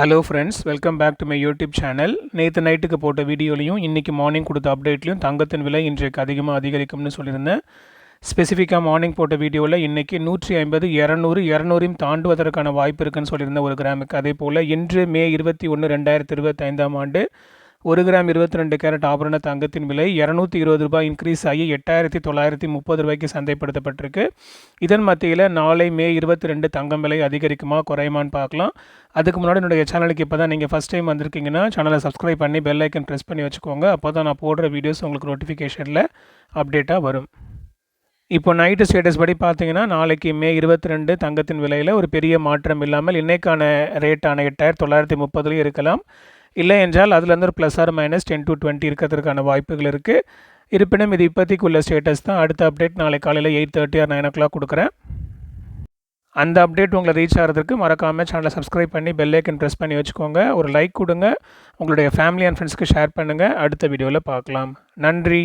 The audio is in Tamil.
Hello friends welcome back to my YouTube channel நேற்று நைட்டுக்கு போட்ட வீடியோலையும் இன்றைக்கி மார்னிங் கொடுத்த அப்டேட்லையும் தங்கத்தின் விலை இன்றைக்கு அதிகமாக அதிகரிக்கும்னு சொல்லியிருந்தேன். ஸ்பெசிஃபிக்காக மார்னிங் போட்ட வீடியோவில் இன்றைக்கி நூற்றி ஐம்பது இரநூறு இரநூறையும் தாண்டுவதற்கான வாய்ப்பு இருக்குன்னு சொல்லியிருந்தேன் ஒரு கிராமுக்கு. அதே போல் இன்று மே இருபத்தி ஒன்று ரெண்டாயிரத்தி இருபத்தைந்தாம் ஆண்டு ஒரு கிராம் இருபத்தி ரெண்டு கேரட் ஆபரண தங்கத்தின் விலை இரநூத்தி இருபது ரூபாய். இன்க்ரீஸ் ஆகி எட்டாயிரத்தி தொள்ளாயிரத்தி முப்பது ரூபாய்க்கு சந்தைப்படுத்தப்பட்டிருக்கு. இதன் மத்தியில் நாளை மே இருபத்தி ரெண்டு தங்கம் விலை அதிகரிக்குமா குறையுமான்னு பார்க்கலாம். அதுக்கு முன்னாடி என்னுடைய சேனலுக்கு இப்போ தான் நீங்கள் ஃபஸ்ட் டைம் வந்திருக்கீங்கன்னா சேனலை சப்ஸ்கிரைப் பண்ணி பெல் ஐக்கன் ப்ரெஸ் பண்ணி வச்சுக்கோங்க. அப்போ தான் நான் போடுற வீடியோஸ் உங்களுக்கு நோட்டிஃபிகேஷனில் அப்டேட்டாக வரும். இப்போ நைட்டு ஸ்டேட்டஸ் படி பார்த்தீங்கன்னா நாளைக்கு மே இருபத்தி ரெண்டு தங்கத்தின் விலையில் ஒரு பெரிய மாற்றம் இல்லாமல் இன்றைக்கான ரேட்டான எட்டாயிரத்தி தொள்ளாயிரத்தி முப்பதுலேயும் இருக்கலாம். இல்லை என்றால் அதுலேருந்து ஒரு plus or minus ten to twenty இருக்கிறதுக்கான வாய்ப்புகள் இருக்குது இருப்பினும் இது இப்போதைக்கு உள்ள ஸ்டேட்டஸ் தான். அடுத்த அப்டேட் நாளை காலையில் eight thirty or nine o'clock கொடுக்குறேன். அந்த அப்டேட் உங்களை ரீச் ஆகிறதுக்கு மறக்காமல் சேனலை சப்ஸ்கிரைப் பண்ணி பெல்லைக்கன் ப்ரெஸ் பண்ணி வச்சுக்கோங்க. ஒரு லைக் கொடுங்க. உங்களுடைய ஃபேமிலி அண்ட் ஃப்ரெண்ட்ஸ்க்கு ஷேர் பண்ணுங்கள் அடுத்த வீடியோவில் பார்க்கலாம். நன்றி.